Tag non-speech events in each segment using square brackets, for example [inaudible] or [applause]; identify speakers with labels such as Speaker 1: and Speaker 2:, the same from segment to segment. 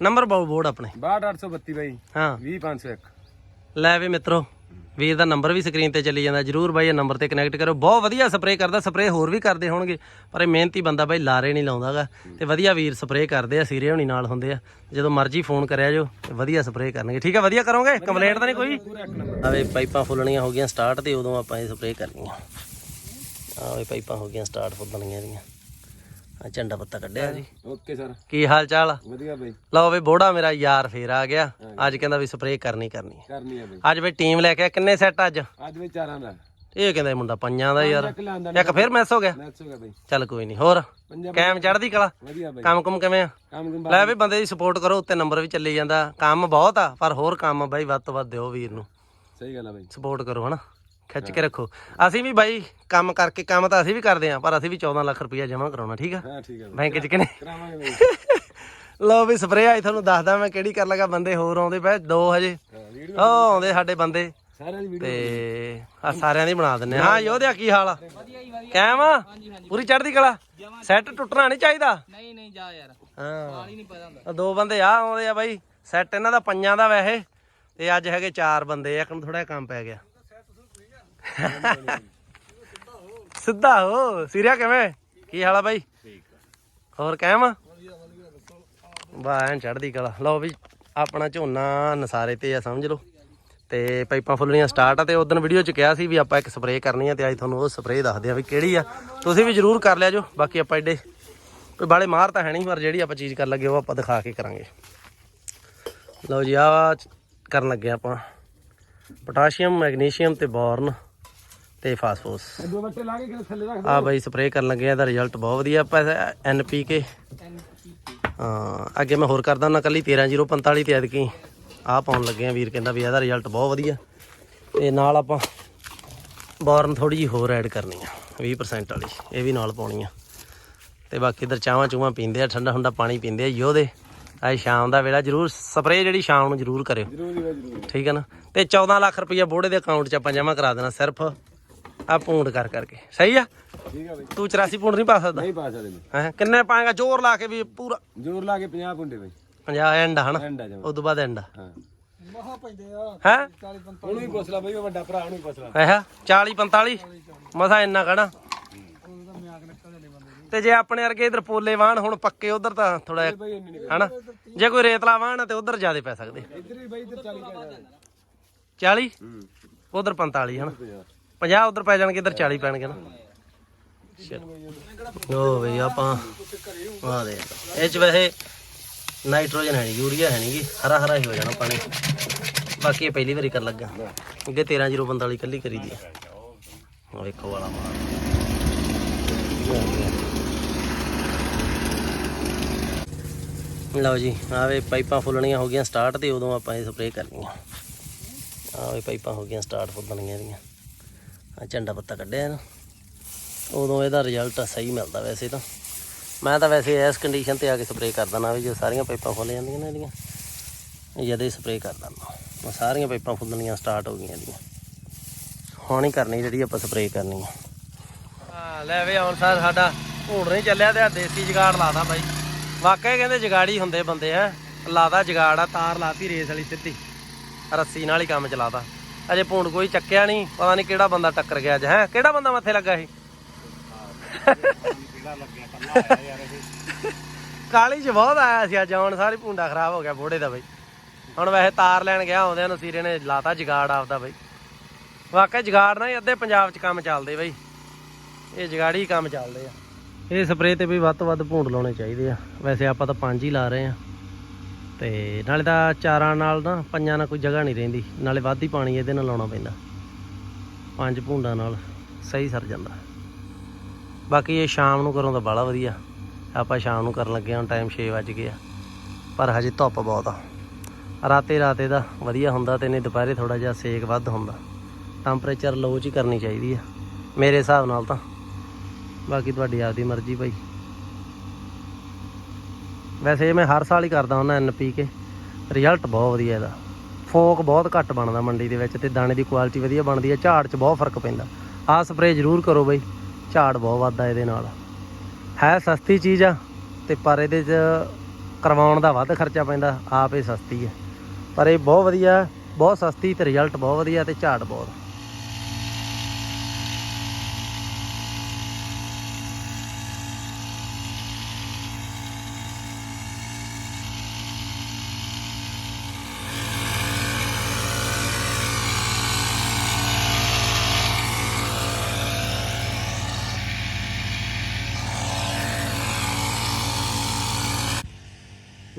Speaker 1: Number board ਆਪਣੇ।
Speaker 2: 62832 ਬਾਈ।
Speaker 1: ਹਾਂ।
Speaker 2: 20501
Speaker 1: ਲੈ ਵੀ ਮਿੱਤਰੋ ਵੀਰ ਦਾ ਨੰਬਰ ਵੀ ਸਕਰੀਨ ਤੇ ਚੱਲੀ ਜਾਂਦਾ। ਜਰੂਰ ਬਾਈ ਇਹ ਨੰਬਰ ਤੇ ਕਨੈਕਟ ਕਰੋ ਬਹੁਤ ਵਧੀਆ ਸਪਰੇਅ ਕਰਦਾ ਸਪਰੇਅ ਹੋਰ ਵੀ ਕਰਦੇ ਹੋਣਗੇ। ਪਰ ਇਹ ਮਿਹਨਤੀ ਬੰਦਾ ਬਾਈ ਲਾਰੇ ਨਹੀਂ ਲਾਉਂਦਾਗਾ। ਤੇ ਵਧੀਆ ਵੀਰ ਸਪਰੇਅ ਕਰਦੇ ਆ ਸੀਰੇ ਹੋਣੀ ਨਾਲ ਹੁੰਦੇ ਆ। ਜਦੋਂ ਮਰਜ਼ੀ ਫੋਨ ਕਰਿਆ ਜੋ ਤੇ ਵਧੀਆ ਸਪਰੇਅ ਕਰਨਗੇ। ਠੀਕ ਆ ਵਧੀਆ ਕਰੋਗੇ? ਕੰਪਲੇਂਟ ਤਾਂ ਨਹੀਂ ਕੋਈ? ਆਵੇ ਪਾਈਪਾਂ ਫੁੱਲਣੀਆਂ ਹੋ ਗਈਆਂ ਸਟਾਰਟ ਤੇ ਉਦੋਂ ਆਪਾਂ ਇਹ ਸਪਰੇਅ ਕਰਨੀ ਆ ਆਵੇ ਪਾਈਪਾਂ ਹੋ ਗਈਆਂ ਸਟਾਰਟ ਫੁੱਲਣੀਆਂ ਇਹਦੀਆਂ। ਆ ਝੰਡਾ ਪੱਤਾ ਕੱਢਿਆ ਜੀ।
Speaker 2: Okay sir.
Speaker 1: ਕੀ ਹਾਲ ਚਾਲ?
Speaker 2: ਵਧੀਆ ਬਾਈ।
Speaker 1: ਲਓ ਵੀ ਬੋੜਾ ਮੇਰਾ ਯਾਰ ਫੇਰ ਆ ਗਿਆ। ਅੱਜ ਕਹਿੰਦਾ ਵੀ ਸਪਰੇਅ ਕਰਨੀ ਕਰਨੀ।
Speaker 2: ਕਰਨੀ ਆ ਬਾਈ।
Speaker 1: ਅੱਜ ਵੀ ਟੀਮ ਲੈ ਕੇ। ਕਿੰਨੇ ਸੈੱਟ ਅੱਜ?
Speaker 2: ਅੱਜ ਵੀ ਚਾਰਾਂ ਦਾ।
Speaker 1: ਇਹ ਕਹਿੰਦਾ ਮੁੰਡਾ ਪੰਜਾਂ ਦਾ ਯਾਰ।
Speaker 2: ਇੱਕ
Speaker 1: ਫੇਰ ਮਿਸ ਹੋ ਗਿਆ।
Speaker 2: ਮੈਚ ਹੋ ਗਿਆ ਬਾਈ।
Speaker 1: ਚੱਲ ਕੋਈ ਨਹੀਂ ਹੋਰ? ਕੈਮ ਚੜਦੀ ਕਲਾ?
Speaker 2: ਵਧੀਆ ਬਾਈ।
Speaker 1: ਕੰਮ ਕੁਮ ਕਿਵੇਂ ਆ?
Speaker 2: ਕੰਮ ਕੰਮ
Speaker 1: ਲੈ ਵੀ ਬੰਦੇ ਦੀ ਸਪੋਰਟ ਕਰੋ ਉੱਤੇ ਨੰਬਰ ਵੀ ਚੱਲੀ ਜਾਂਦਾ। ਕੰਮ ਬਹੁਤ ਆ ਪਰ ਹੋਰ ਕੰਮ ਬਾਈ ਵੱਧ ਤੋਂ ਵੱਧ ਦਿਓ ਵੀਰ ਨੂੰ।
Speaker 2: ਸਹੀ ਗੱਲ ਆ ਬਾਈ।
Speaker 1: ਸਪੋਰਟ ਕਰੋ ਹਨਾ? ਖਿੱਚ ਕੇ ਰੱਖੋ। ਅਸੀਂ ਵੀ ਬਾਈ ਕੰਮ ਕਰਕੇ ਕੰਮ ਤਾਂ ਅਸੀਂ ਵੀ ਕਰਦੇ ਆ ਪਰ ਅਸੀਂ ਵੀ 14 ਲੱਖ ਰੁਪਇਆ ਜਮ੍ਹਾਂ ਕਰਾਉਣਾ ਠੀਕ ਆ?
Speaker 2: ਹਾਂ ਠੀਕ ਆ ਬਾਈ।
Speaker 1: ਬੈਂਕ 'ਚ ਕਿਨੇ
Speaker 2: ਕਰਾਵਾਂਗੇ ਬਾਈ। [laughs]
Speaker 1: ਲਓ ਵੀ ਸਪਰੇਅ ਆਈ ਤੁਹਾਨੂੰ ਦੱਸਦਾ ਮੈਂ ਕਿਹੜੀ ਕਰ ਲਗਾ ਬੰਦੇ ਹੋਰ ਆਉਂਦੇ ਪਏ ਦੋ ਹਜੇ।
Speaker 2: ਹਾਂ,
Speaker 1: ਆਉਂਦੇ ਸਾਡੇ ਬੰਦੇ। ਤੇ ਆ ਸਾਰਿਆਂ ਦੀ ਬਣਾ ਦਿੰਨੇ ਆ। ਹਾਂ ਯੋਧਿਆ ਕੀ ਹਾਲ ਆ? ਕਾਇਮ ਆ? ਪੂਰੀ ਚੜ੍ਹਦੀ ਕਲਾ? ਸੈੱਟ ਟੁੱਟਣਾ ਨਹੀਂ ਚਾਹੀਦਾ?
Speaker 3: ਨਹੀਂ ਨਹੀਂ ਜਾ ਯਾਰ।
Speaker 1: ਹਾਂ।
Speaker 3: ਪਾਣੀ ਨਹੀਂ ਪਤਾ ਹੁੰਦਾ।
Speaker 1: ਆ ਦੋ ਬੰਦੇ ਆ ਆਉਂਦੇ ਆ ਬਾਈ। ਸੈੱਟ ਇਹਨਾਂ ਦਾ ਪੰਜਾਂ ਦਾ ਵੈਸੇ। ਤੇ ਅੱਜ ਹੈਗੇ ਚਾਰ ਬੰਦੇ ਇੱਕ ਨੂੰ ਥੋੜਾ ਕੰਮ ਪੈ ਗਿਆ। [laughs] ਸਿੱਧਾ ਹੋ, ਸਿਰਿਆ ਕਿਵੇਂ? ਕੀ ਹਾਲ ਆ ਬਾਈ? ਹੋਰ ਕਾਇਮ ਆ? ਵਾਹ, ਐਨ ਚੜ੍ਹਦੀ ਕਲਾ। ਲਓ ਵੀ, ਆਪਣਾ ਝੋਨਾ ਨਸਾਰੇ ਤੇ ਆ, ਸਮਝ ਲਓ। ਤੇ ਪਾਈਪਾਂ ਫੁੱਲਣੀਆਂ ਸਟਾਰਟ ਆ ਤੇ ਉਦੋਂ ਵੀਡੀਓ ਚ ਕਿਹਾ ਸੀ ਵੀ ਆਪਾਂ ਇੱਕ ਸਪਰੇਅ ਕਰਨੀ ਆ ਤੇ ਅੱਜ ਤੁਹਾਨੂੰ ਉਹ ਸਪਰੇਅ ਦੱਸਦੇ ਆ ਵੀ ਕਿਹੜੀ ਆ। ਤੁਸੀਂ ਵੀ ਜਰੂਰ ਕਰ ਲਿਆ ਜੋ, ਬਾਕੀ ਆਪਾਂ ਐਡੇ ਕੋਈ ਬਾਲੇ ਮਾਰ ਤਾਂ ਹੈ ਨਹੀਂ, ਪਰ ਜਿਹੜੀ ਆਪਾਂ ਚੀਜ਼ ਕਰਨ ਲੱਗੇ ਉਹ ਆਪਾਂ ਦਿਖਾ ਕੇ ਕਰਾਂਗੇ। ਲਓ ਜੀ ਆ ਕਰਨ ਲੱਗੇ ਆਪਾਂ। ਪੋਟਾਸ਼ੀਅਮ, ਮੈਗਨੀਸ਼ੀਅਮ ਤੇ ਬੋਰਨ। ਤੇ ਫਾਸਫੋਰਸ
Speaker 2: ਦੋ ਬੱਟੇ ਲਾ ਕੇ ਕਿਤੇ ਥੱਲੇ ਰੱਖ
Speaker 1: ਆ ਬਈ ਸਪਰੇਅ ਕਰਨ ਲੱਗੇ ਆ ਇਹਦਾ ਰਿਜ਼ਲਟ ਬਹੁਤ ਵਧੀਆ ਆਪਾਂ ਐਨਪੀਕੇ ਹਾਂ ਅੱਗੇ ਮੈਂ ਹੋਰ ਕਰਦਾ ਨਾ ਕੱਲੀ 13045 ਤੇ ਐਤਕੀ ਆ ਪਾਉਣ ਲੱਗੇ ਆ ਵੀਰ ਕਹਿੰਦਾ ਵੀ ਇਹਦਾ ਰਿਜ਼ਲਟ ਬਹੁਤ ਵਧੀਆ। ਤੇ ਨਾਲ ਆਪਾਂ ਬੋਰਨ ਥੋੜੀ ਜਿਹੀ ਹੋਰ ਐਡ ਕਰਨੀ ਆ 20% ਵਾਲੀ ਇਹ ਵੀ ਨਾਲ ਪਾਉਣੀ ਆ। ਤੇ ਬਾਕੀ ਇਧਰ ਚਾਵਾਂ ਚੂਵਾਂ ਪੀਂਦੇ ਆ ਠੰਡਾ ਠੰਡਾ ਪਾਣੀ ਪੀਂਦੇ ਆ ਯੋਦੇ ਅੱਜ ਸ਼ਾਮ ਦਾ ਵੇਲਾ ਜਰੂਰ ਸਪਰੇਅ ਜਿਹੜੀ ਸ਼ਾਮ ਨੂੰ ਜਰੂਰ ਕਰਿਓ।
Speaker 2: ਜ਼ਰੂਰ ਜੀ ਬਾਈ ਜ਼ਰੂਰ।
Speaker 1: ਠੀਕ ਹੈ ਨਾ? ਤੇ 14 ਲੱਖ ਰੁਪਈਆ ਬੋੜੇ ਦੇ ਅਕਾਊਂਟ 'ਚ ਆਪਾਂ ਜਮ੍ਹਾਂ ਕਰਾ ਦੇਣਾ ਸਿਰਫ ਆ ਪੂੰਡ ਕਰ ਕਰਕੇ। ਸਹੀ ਆ?
Speaker 2: ਠੀਕ ਆ ਬਾਈ।
Speaker 1: ਤੂੰ 84 ਪੂੰਡ ਨਹੀਂ ਪਾ ਸਕਦਾ?
Speaker 2: ਨਹੀਂ ਪਾ ਸਕਦੇ
Speaker 1: ਹੈ ਕਿੰਨੇ ਪਾਏਗਾ? ਜ਼ੋਰ ਲਾ ਕੇ ਵੀ ਪੂਰਾ।
Speaker 2: ਜ਼ੋਰ ਲਾ ਕੇ 50 ਪੁੰਡੇ ਬਾਈ।
Speaker 1: 50 ਐਂਡ ਹਨਾ?
Speaker 2: ਐਂਡ ਆ
Speaker 1: ਉਸ ਤੋਂ ਬਾਅਦ ਐਂਡ
Speaker 2: ਹਾਂ।
Speaker 3: ਮਹਾ ਪੈਂਦੇ ਆ।
Speaker 1: ਹੈ?
Speaker 2: ਉਹਨੂੰ ਵੀ ਪੁੱਛ ਲੈ ਬਾਈ ਉਹ ਵੱਡਾ ਭਰਾ ਉਹਨੂੰ ਵੀ ਪੁੱਛ ਲੈ।
Speaker 1: ਐਹਾ 40 45 ਮਸਾ ਇੰਨਾ ਕਹਣਾ। ਤੇ ਜੇ ਆਪਣੇ ਵਰਗੇ ਇਧਰ ਪੋਲੇ ਵਾਹਣ ਹੁਣ ਪੱਕੇ ਉਧਰ ਤਾਂ ਥੋੜਾ ਹਨਾ? ਜੇ ਕੋਈ ਰੇਤਲਾ ਵਾਹਣ ਤੇ ਉਧਰ ਜ਼ਿਆਦੇ ਪੈ ਸਕਦੇ।
Speaker 2: ਇੱਧਰ ਵੀ ਬਾਈ ਇੱਧਰ 40 ਕਾ
Speaker 1: 40
Speaker 2: ਹੂੰ
Speaker 1: ਉਧਰ 45 ਹਨਾ? 50 ਉਧਰ ਪੈ ਜਾਣਗੇ, ਇਧਰ 40 ਪੈਣਗੇ ਨਾ। ਚਲੋ ਉਹ ਵੀ ਆਪਾਂ ਆ ਦੇ ਇਹ ਚ ਵੈਸੇ ਨਾਈਟ੍ਰੋਜਨ ਹੈ ਨਹੀਂ ਯੂਰੀਆ ਹੈ ਨਹੀਂਗੀ ਹਰਾ ਹਰਾ ਹੀ ਹੋ ਜਾਣਾ ਪਾਣੀ ਬਾਕੀ ਇਹ ਪਹਿਲੀ ਵਾਰੀ ਕਰ ਲੱਗਾ। ਅੱਗੇ 13045 ਕੱਲੀ ਕਰੀ ਦੀ ਆ। ਵੇਖੋ ਵਾਲਾ ਮਾਰ ਲਓ ਜੀ ਆਵੇ ਪਾਈਪਾਂ ਫੁੱਲਣੀਆਂ ਹੋ ਗਈਆਂ ਸਟਾਰਟ ਤੇ ਉਦੋਂ ਆਪਾਂ ਇਹ ਸਪਰੇਅ ਕਰਨੀ ਆ ਆਵੇ ਪਾਈਪਾਂ ਹੋ ਗਈਆਂ ਸਟਾਰਟ ਫੁੱਲਣੀਆਂ ਇਹਦੀਆਂ। ਆ ਝੰਡਾ ਪੱਤਾ ਕੱਢਿਆ ਨਾ ਉਦੋਂ ਇਹਦਾ ਰਿਜ਼ਲਟ ਸਹੀ ਮਿਲਦਾ ਵੈਸੇ ਤਾਂ। ਮੈਂ ਤਾਂ ਵੈਸੇ ਇਸ ਕੰਡੀਸ਼ਨ ਤੇ ਆ ਕੇ ਸਪਰੇਅ ਕਰ ਦਿੰਦਾ ਵੀ ਜੇ ਸਾਰੀਆਂ ਪਾਈਪਾਂ ਫੁੱਲ ਜਾਂਦੀਆਂ ਨੇ ਇਹਦੀਆਂ ਜਦੇ ਸਪਰੇਅ ਕਰ ਦਿੰਦਾ। ਉਹ ਸਾਰੀਆਂ ਪਾਈਪਾਂ ਫੁੱਲਣੀਆਂ ਸਟਾਰਟ ਹੋ ਗਈਆਂ ਇਹਦੀਆਂ। ਹੁਣ ਹੀ ਕਰਨੀ ਜਿਹੜੀ ਆਪਾਂ ਸਪਰੇਅ ਕਰਨੀ ਆ। ਲੈ ਵੇ ਹੁਣ ਸਰ ਸਾਡਾ ਘੂੜ ਨਹੀਂ ਚੱਲਿਆ ਤੇ ਆ ਦੇਸੀ ਜਗਾੜ ਲਾਦਾ ਬਾਈ। ਵਾਕਿਆ ਕਹਿੰਦੇ ਜਗਾੜੀ ਹੁੰਦੇ ਬੰਦੇ ਹੈ ਲਾਦਾ ਜਗਾੜ ਆ, ਤਾਰ ਲਾਤੀ ਰੇਸ ਵਾਲੀ ਸਿੱਧੀ। ਰੱਸੀ ਨਾਲ ਹੀ ਕੰਮ ਚਲਾਤਾ। ਅਜੇ ਭੂੰਡ ਕੋਈ ਚੱਕਿਆ ਨਹੀਂ, ਪਤਾ ਨਹੀਂ ਕਿਹੜਾ ਬੰਦਾ ਟੱਕਰ ਗਿਆ ਅੱਜ, ਹੈ? ਕਿਹੜਾ ਬੰਦਾ ਮੱਥੇ ਲੱਗਾ ਇਹ? ਕਾਲੀ ਚ ਬਹੁਤ ਆਇਆ ਸੀ ਅੱਜ, ਹੁਣ ਸਾਰੀ ਭੁੰਡਾ ਖਰਾਬ ਹੋ ਗਿਆ ਬੋੜੇ ਦਾ ਬਈ। ਹੁਣ ਵੈਸੇ ਤਾਰ ਲੈਣ ਗਿਆ ਆਉਂਦਿਆਂ ਨੂੰ ਸੀਰੇ ਨੇ ਲਾਤਾ ਜਗਾੜ ਆਪਦਾ ਬਈ। ਵਾਕਿਆ ਜਗਾੜ ਨਾ ਹੀ ਅੱਧੇ ਪੰਜਾਬ ਚ ਕੰਮ ਚੱਲਦੇ ਬਈ। ਇਹ ਜਗਾੜੀ ਹੀ ਕੰਮ ਚੱਲਦੇ ਆ। ਇਹ ਸਪਰੇਅ ਤੇ ਵੀ ਵੱਧ ਤੋਂ ਵੱਧ ਭੂੰਡ ਲਾਉਣੇ ਚਾਹੀਦੇ ਆ। ਵੈਸੇ ਆਪਾਂ ਤਾਂ ਪੰਜ ਹੀ ਲਾ ਰਹੇ ਆ। ਤੇ ਨਾਲੇ ਤਾਂ ਚਾਰਾਂ ਨਾਲ ਨਾ ਪੰਜਾਂ ਨਾਲ ਕੋਈ ਜਗ੍ਹਾ ਨਹੀਂ ਰਹਿੰਦੀ। ਨਾਲੇ ਵੱਧ ਹੀ ਪਾਣੀ ਇਹਦੇ ਨਾਲ ਲਾਉਣਾ ਪੈਂਦਾ। ਪੰਜ ਭੂੰਡਾਂ ਨਾਲ ਸਹੀ ਸਰ ਜਾਂਦਾ। ਬਾਕੀ ਇਹ ਸ਼ਾਮ ਨੂੰ ਕਰੋ ਤਾਂ ਬਾਲਾ ਵਧੀਆ। ਆਪਾਂ ਸ਼ਾਮ ਨੂੰ ਕਰਨ ਲੱਗੇ ਹਾਂ ਟਾਈਮ 6 ਵਜ ਗਿਆ ਪਰ ਹਜੇ ਧੁੱਪ ਬਹੁਤ ਆ। ਰਾਤੇ ਰਾਤੇ ਦਾ ਵਧੀਆ ਹੁੰਦਾ ਤੇ ਨਹੀਂ ਦੁਪਹਿਰੇ ਥੋੜਾ ਜਿਹਾ ਸੇਕ ਵੱਧ ਹੁੰਦਾ। ਟੈਂਪਰੇਚਰ ਲੋ ਚ ਹੀ ਕਰਨੀ ਚਾਹੀਦੀ ਆ। ਮੇਰੇ ਹਿਸਾਬ ਨਾਲ ਤਾਂ। ਬਾਕੀ ਤੁਹਾਡੀ ਆਪਦੀ ਮਰਜ਼ੀ ਭਾਈ। ਵੈਸੇ ਇਹ ਮੈਂ ਹਰ ਸਾਲ ਹੀ ਕਰਦਾ ਹੁੰਦਾ ਐੱਨ ਪੀ ਕੇ ਰਿਜ਼ਲਟ ਬਹੁਤ ਵਧੀਆ ਇਹਦਾ। ਫੋਕ ਬਹੁਤ ਘੱਟ ਬਣਦਾ ਮੰਡੀ ਦੇ ਵਿੱਚ ਤੇ ਦਾਣੇ ਦੀ ਕੁਆਲਿਟੀ ਵਧੀਆ ਬਣਦੀ ਹੈ। ਝਾੜ 'ਚ ਬਹੁਤ ਫ਼ਰਕ ਪੈਂਦਾ। ਆਹ ਸਪਰੇਅ ਜ਼ਰੂਰ ਕਰੋ ਬਈ। ਝਾੜ ਬਹੁਤ ਵੱਧਦਾ ਇਹਦੇ ਨਾਲ। ਹੈ ਸਸਤੀ ਚੀਜ਼ ਆ ਤੇ ਪਰ ਇਹਦੇ 'ਚ ਕਰਵਾਉਣ ਦਾ ਵੱਧ ਖਰਚਾ ਪੈਂਦਾ। ਆਪ ਇਹ ਸਸਤੀ ਹੈ। ਪਰ ਇਹ ਬਹੁਤ ਵਧੀਆ, ਬਹੁਤ ਸਸਤੀ ਤੇ ਰਿਜ਼ਲਟ ਬਹੁਤ ਵਧੀਆ ਤੇ ਝਾੜ ਬਹੁਤ।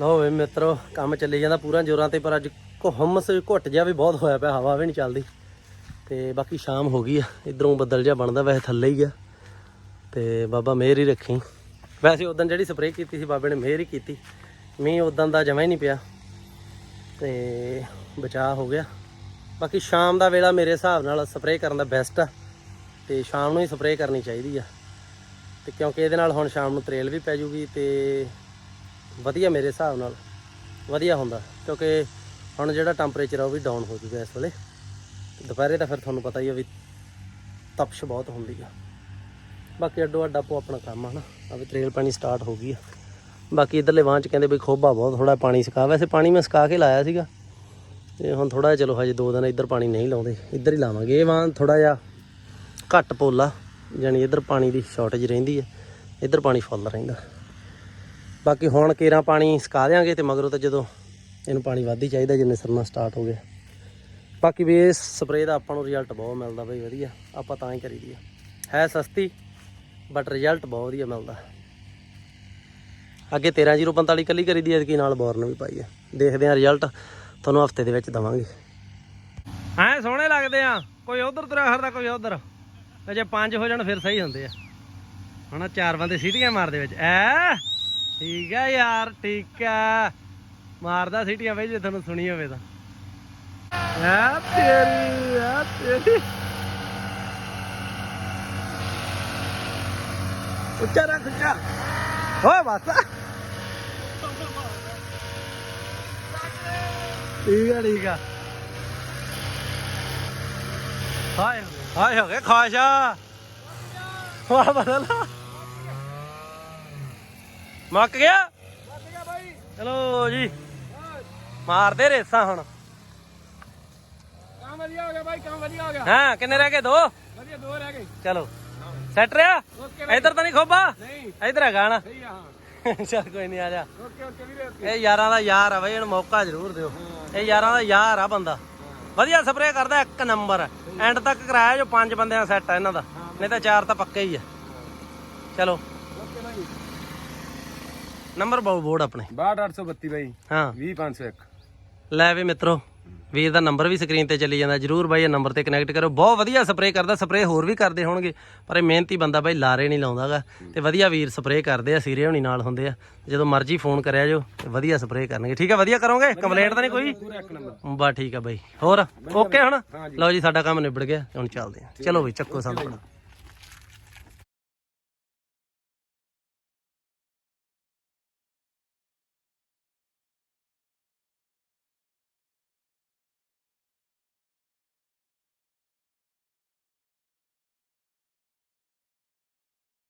Speaker 1: ਲਓ ਵੇ ਮਿੱਤਰੋ, ਕੰਮ ਚੱਲੀ ਜਾਂਦਾ ਪੂਰਾ ਜ਼ੋਰਾਂ ਤੇ, ਪਰ ਅੱਜ ਹੁਮਸ ਘੁੱਟ ਜਿਹਾ ਵੀ ਬਹੁਤ ਹੋਇਆ ਪਿਆ, ਹਵਾ ਵੀ ਨਹੀਂ ਚੱਲਦੀ। ਤੇ ਬਾਕੀ ਸ਼ਾਮ ਹੋ ਗਈ ਆ, ਇਧਰੋਂ ਬੱਦਲ ਜਿਹਾ ਬਣਦਾ ਵੈਸੇ ਥੱਲੇ ਹੀ ਆ। ਤੇ ਬਾਬਾ ਮਿਹਰ ਹੀ ਰੱਖੀ। ਵੈਸੇ ਉਦੋਂ ਜਿਹੜੀ ਸਪਰੇਅ ਕੀਤੀ ਸੀ, ਬਾਬੇ ਨੇ ਮਿਹਰ ਹੀ ਕੀਤੀ। ਮੀਂਹ ਉਦੋਂ ਦਾ ਜਮਾ ਹੀ ਨਹੀਂ ਪਿਆ। ਤੇ ਬਚਾਅ ਹੋ ਗਿਆ। ਬਾਕੀ ਸ਼ਾਮ ਦਾ ਵੇਲਾ ਮੇਰੇ ਹਿਸਾਬ ਨਾਲ ਸਪਰੇਅ ਕਰਨ ਦਾ ਬੈਸਟ ਆ। ਤੇ ਸ਼ਾਮ ਨੂੰ ਹੀ ਸਪਰੇਅ ਕਰਨੀ ਚਾਹੀਦੀ ਆ। ਤੇ ਕਿਉਂਕਿ ਇਹਦੇ ਨਾਲ ਹੁਣ ਸ਼ਾਮ ਨੂੰ ਤਰੇਲ ਵੀ ਪੈ ਜੂਗੀ ਤੇ ਵਧੀਆ ਮੇਰੇ ਹਿਸਾਬ ਨਾਲ, ਵਧੀਆ ਹੁੰਦਾ, ਕਿਉਂਕਿ ਹੁਣ ਜਿਹੜਾ ਟੈਂਪਰੇਚਰ ਆ ਉਹ ਵੀ ਡਾਊਨ ਹੋ ਜੂਗਾ ਇਸ ਵੇਲੇ। ਦੁਪਹਿਰੇ ਤਾਂ ਫਿਰ ਤੁਹਾਨੂੰ ਪਤਾ ਹੀ ਆ ਵੀ ਤਪਸ਼ ਬਹੁਤ ਹੁੰਦੀ ਆ। ਬਾਕੀ ਅੱਡੋ ਅੱਡ ਆਪੋ ਆਪਣਾ ਕੰਮ ਆ ਨਾ ਆ ਵੀ ਤਰੇਲ ਪਾਣੀ ਸਟਾਰਟ ਹੋ ਗਈ ਆ। ਬਾਕੀ ਇਧਰਲੇ ਵਾਂ ਚ ਕਹਿੰਦੇ ਵੀ ਖੋਬਾ ਬਹੁਤ ਥੋੜਾ ਪਾਣੀ ਸਕਾ। ਵੈਸੇ ਪਾਣੀ ਮੈਂ ਸਕਾ ਕੇ ਲਾਇਆ ਸੀਗਾ, ਤੇ ਹੁਣ ਥੋੜਾ ਚਲੋ ਹਜੇ ਦੋ ਦਿਨ ਇੱਧਰ ਪਾਣੀ ਨਹੀਂ ਲਾਉਂਦੇ, ਇੱਧਰ ਹੀ ਲਾਵਾਂਗੇ। ਇਹ ਵਾਂ ਥੋੜਾ ਜਿਹਾ ਘੱਟ ਪੋਲਾ, ਯਾਨੀ ਇੱਧਰ ਪਾਣੀ ਦੀ ਸ਼ਾਰਟੇਜ ਰਹਿੰਦੀ ਹੈ ਇੱਧਰ ਪਾਣੀ ਫੁੱਲ ਰਹਿੰਦਾ। ਬਾਕੀ ਹੁਣ ਕੇਰਾਂ ਪਾਣੀ ਸੁਕਾ ਦਿਆਂਗੇ ਤੇ ਮਗਰੋਂ ਤਾਂ ਜਦੋਂ ਇਹਨੂੰ ਪਾਣੀ ਵੱਧ ਹੀ ਚਾਹੀਦਾ, ਜਿੰਨੇ ਸਰਨਾ ਸਟਾਰਟ ਹੋ ਗਿਆ ਬਾਕੀ ਵੀ ਇਸ ਸਪਰੇਅ ਦਾ ਆਪਾਂ ਨੂੰ ਰਿਜ਼ਲਟ ਬਹੁਤ ਮਿਲਦਾ ਬਈ, ਵਧੀਆ। ਆਪਾਂ ਤਾਂ ਹੀ ਕਰੀਦੀ ਆ। ਹੈ ਸਸਤੀ ਬਟ ਰਿਜ਼ਲਟ ਬਹੁਤ ਵਧੀਆ ਮਿਲਦਾ। ਅੱਗੇ 13045 ਕੱਲੀ ਕਰੀਦੀ ਐ ਕਿ ਨਾਲ ਬੋਰਨ ਵੀ ਪਾਈ ਆ। ਦੇਖਦੇ ਆ ਰਿਜ਼ਲਟ ਤੁਹਾਨੂੰ ਹਫ਼ਤੇ ਦੇ ਵਿੱਚ ਦਵਾਂਗੇ। ਐ ਸੋਹਣੇ ਲੱਗਦੇ ਆ। ਕੋਈ ਉਧਰ ਤੁਰਿਆ ਹਰਦਾ ਕੋਈ ਉਧਰ। ਤੇ ਜੇ ਪੰਜ ਹੋ ਜਾਣ, ਫਿਰ ਸਹੀ ਹੁੰਦੇ ਆ। ਹੁਣ ਆਹ ਚਾਰ ਬੰਦੇ ਸੀਟੀਆਂ ਮਾਰਦੇ ਵਿੱਚ। ਐ? ਠੀਕ ਆ ਯਾਰ, ਠੀਕ ਹੈ। ਮਾਰਦਾ ਸੀਟੀਆਂ ਬਈ ਜੇ ਤੁਹਾਨੂੰ ਸੁਣੀ ਹੋਵੇ ਤਾਂ। ਐ ਤੇਰੀ ਐ ਤੇਰੀ। ਉੱਚਾ ਰੱਖ, ਉੱਚਾ। ਹੋ ਬਸ। ਠੀਕ ਆ ਠੀਕ ਆ ਹਾਏ ਹਾਏ ਹੋ ਗਏ ਖਾਸ਼ਾ ਵਾਹ, ਬਦਲ। ਮੁੱਕ ਗਿਆ? ਚਲੋ ਜੀ। ਮਾਰਦੇ ਰੇਸਾਂ ਹੁਣ।
Speaker 2: ਕੰਮ ਵਧੀਆ ਹੋ ਗਿਆ ਬਾਈ ਕੰਮ ਵਧੀਆ ਹੋ ਗਿਆ।
Speaker 1: ਹਾਂ ਕਿੰਨੇ ਰਹਿ ਗਏ? ਦੋ?
Speaker 2: ਵਧੀਆ ਦੋ ਰਹਿ ਗਏ।
Speaker 1: ਚਲੋ। ਸੈਟ ਰਿਹਾ? ਇੱਧਰ ਤਾਂ ਨਹੀਂ ਖੋਬਾ
Speaker 2: ਨਹੀਂ।
Speaker 1: ਇੱਧਰ ਹੈਗਾ ਨਾ
Speaker 2: ਸਹੀ ਆ [laughs]
Speaker 1: ਚੱਲ ਕੋਈ ਨਹੀਂ ਆ ਜਾ।
Speaker 2: ਓਕੇ ਓਕੇ ਵੀਰੇ
Speaker 1: ਇਹ ਯਾਰਾਂ ਦਾ ਯਾਰ ਆ ਬਈ ਇਹਨੂੰ ਮੌਕਾ ਜ਼ਰੂਰ ਦਿਓ। ਇਹ ਯਾਰਾਂ ਦਾ ਯਾਰ ਆ ਬੰਦਾ। ਵਧੀਆ ਸਪਰੇਅ ਕਰਦਾ ਇੱਕ ਨੰਬਰ ਐਂਡ ਤੱਕ ਕਰਾਇਆ ਜੋ ਪੰਜ ਬੰਦਿਆਂ ਸੈੱਟ ਆ ਇਹਨਾਂ ਦਾ। ਨਹੀਂ ਤਾਂ ਚਾਰ ਤਾਂ ਪੱਕੇ ਹੀ ਆ। ਚਲੋ। ਨੰਬਰ ਬਾਉ ਬੋਰਡ ਆਪਣੇ।
Speaker 2: 62832 ਬਾਈ।
Speaker 1: ਹਾਂ।
Speaker 2: 20501
Speaker 1: ਲੈ ਵੀ ਮਿੱਤਰੋ ਵੀਰ ਦਾ ਨੰਬਰ ਵੀ ਸਕਰੀਨ ਤੇ ਚੱਲੀ ਜਾਂਦਾ। ਜਰੂਰ ਬਾਈ ਇਹ ਨੰਬਰ ਤੇ ਕਨੈਕਟ ਕਰੋ। ਬਹੁਤ ਵਧੀਆ ਸਪਰੇਅ ਕਰਦਾ ਸਪਰੇਅ ਹੋਰ ਵੀ ਕਰਦੇ ਹੋਣਗੇ। ਪਰ ਇਹ ਮਿਹਨਤੀ ਬੰਦਾ ਬਾਈ ਲਾਰੇ ਨਹੀਂ ਲਾਉਂਦਾਗਾ। ਤੇ ਵਧੀਆ ਵੀਰ ਸਪਰੇਅ ਕਰਦੇ ਆ ਸੀਰੇ ਹੋਣੀ ਨਾਲ ਹੁੰਦੇ ਆ। ਜਦੋਂ ਮਰਜ਼ੀ ਫੋਨ ਕਰਿਆ ਜੋ ਵਧੀਆ ਸਪਰੇਅ ਕਰਨਗੇ। ਠੀਕ ਆ ਵਧੀਆ ਕਰੋਗੇ? ਕੰਪਲੇਂਟ ਤਾਂ ਨਹੀਂ ਕੋਈ? ਬਾ ਠੀਕ ਆ ਬਾਈ। ਹੋਰ ਓਕੇ ਹੁਣ? ਲਓ ਜੀ ਸਾਡਾ ਕੰਮ ਨਿਬੜ ਗਿਆ। ਹੁਣ ਚੱਲਦੇ ਆ। ਚਲੋ ਬਈ ਚੱਕੋ ਸੰਪਣਾ